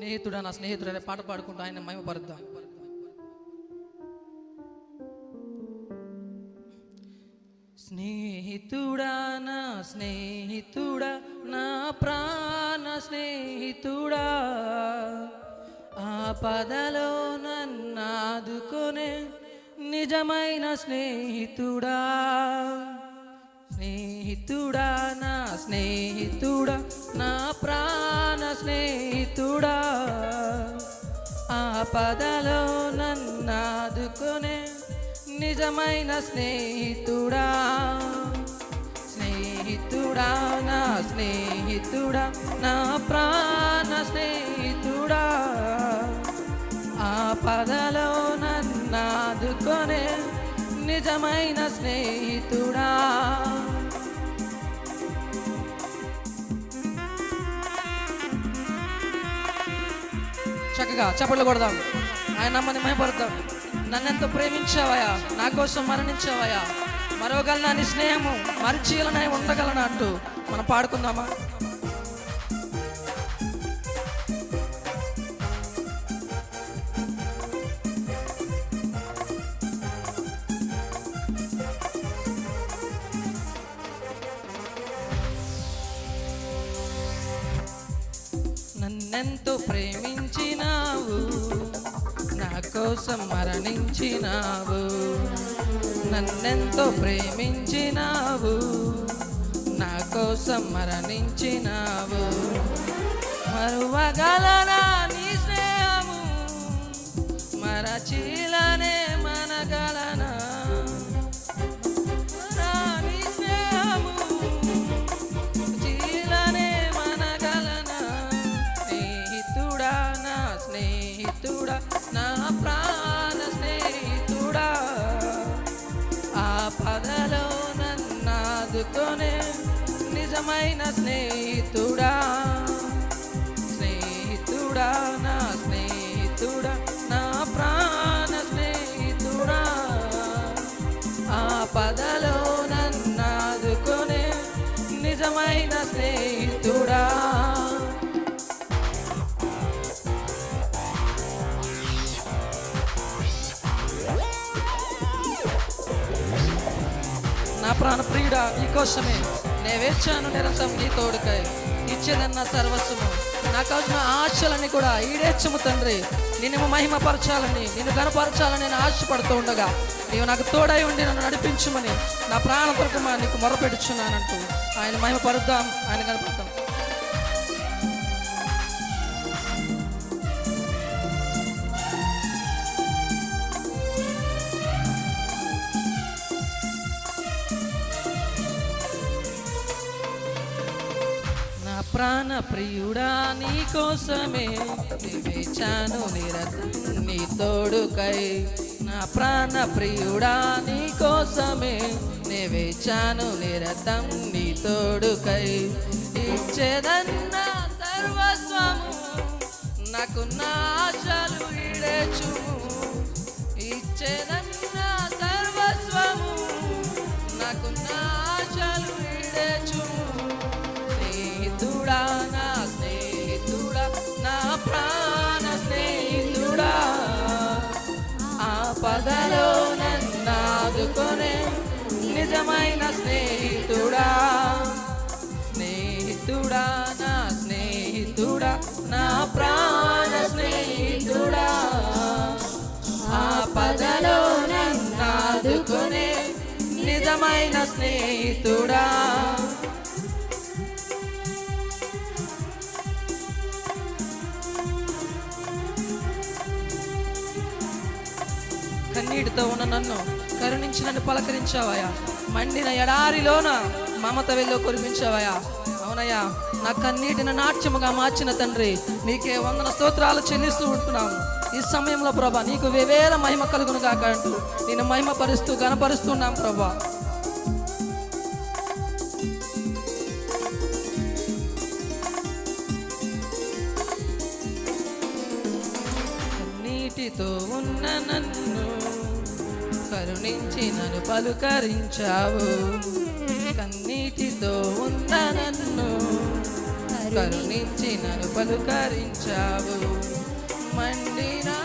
స్నేహితుడా నా స్నేహితుడు అనే పాట పాడుకుంటూ ఆయన మహిమపరుద్దాం. స్నేహితుడా నా స్నేహితుడా నా ప్రాణ స్నేహితుడా ఆపదలో నన్నాదుకునే నిజమైన స్నేహితుడా. స్నేహితుడా నా స్నేహితుడా నా ప్రాణ స్నేహితుడా. ఆపదలో నన్నాదుకునే నిజమైన స్నేహితుడా? స్నేహితుడా నా స్నేహితుడా నా ప్రాణ స్నేహితుడా? ఆపదలో నన్నాదుకునే నిజమైన స్నేహితుడా? చక్కగా చప్పట్లు కొడదాం. ఆయన నమ్మని మయపడతాం నన్నెంతో ప్రేమించావయా నా కోసం మరణించావయా మరొకగలనా నీ స్నేహము మరిచీలనై ఉండగలనా అంటూ మనం పాడుకుందామా? నన్నెంతో ప్రేమించినావు. నా కోసం మరణించినావు. నన్నెంతో ప్రేమించినావు. నా కోసం మరణించినావు. మరువగలనా నీ స్నేహము? మరచీలనే నా ప్రాణ స్నేహితుడా? ఆ పదలో నన్నాదుకొనే నిజమైన స్నేహితుడా? స్నేహితుడా నా స్నేహితుడా నా ప్రాణ స్నేహితుడా? ఆ పదలో నన్నాదుకొనే నిజమైన స్నేహితుడా? నా ప్రాణ ప్రియుడ నీకోసమే. నే వేచాను నిరంతరం నీ తోడుకై. ఇచ్చేదన్న సర్వస్వము. నా కావాల్సిన ఆశలన్నీ కూడా ఈడేచ్చము తండ్రి. నిన్ను మహిమపరచాలని నిన్ను కనపరచాలని నేను ఆశపడుతూ ఉండగా నీవు నాకు తోడై ఉండి నన్ను నడిపించుమని నా ప్రాణ తరకుమా నీకు మొరపెడుచున్నానంటూ ఆయన మహిమపరుద్దాం ఆయన కనపడతాం. ప్రాణ ప్రియుడా నీ కోసమే నివేచాను నిరతం నీ తోడుకై. నా ప్రాణ ప్రియుడా నీ కోసమే నివేచాను నిరతం నీ తోడుకై. ఇచ్చేదన్న సర్వస్వము నాకు నా ఆశలు నిజమైన స్నేహితుడా స్నేహితుడా నా స్నేహితుడా నా ప్రాణ స్నేహితుడా. ఆ పదలో నన్నాదుకొనే నిజమైన స్నేహితుడా. కన్నీటితో ఉన్న నన్ను కరుణించి నన్ను పలకరించావయ్యా. మండిన ఎడారిలోన మమత వెళ్ళో కురిపించావయ్యా. అవునయ్యా నా కన్నీటిని నాట్యముగా మార్చిన తండ్రి నీకే వందన స్తోత్రాలు చెల్లిస్తూ ఉంటున్నాము. ఈ సమయంలో ప్రభా నీకు వేవేల మహిమ కలుగును కాక అంటూ నేను మహిమ పరుస్తూ గనపరుస్తున్నాం ప్రభా. నీటితో కరుణించి నన్ను పలుకరించావు. కన్నీటితో ఉన్న నన్ను కరుణించి నన్ను పలుకరించావు. మండినా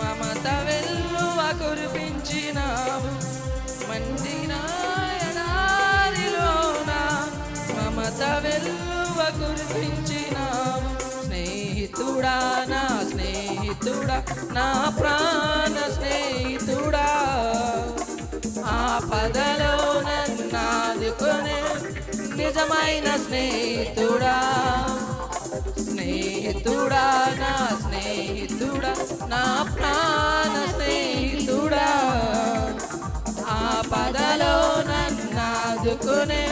మమత వెల్లువ కురిపించినావు. మండినా ఎడారిలోన మమత వెల్లువ కురిపించినావు. స్నేహితుడానా స్నేహితుడా నా ప్రాణ స్నేహితుడా ఆపదలో నన్నాదుకునే నిజమైన స్నేహితుడా స్నేహితుడా నా స్నేహితుడా నా ప్రాణ స్నేహితుడా ఆపదలో నన్నాదుకునే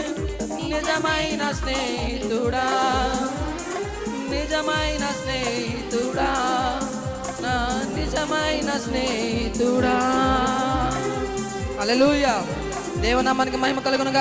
నిజమైన స్నేహితుడా నిజమైన స్నేహితుడా నా నిజమైన స్నేహితుడా. అలెలుయ దేవనామానికి మహిమ కలుగునుగా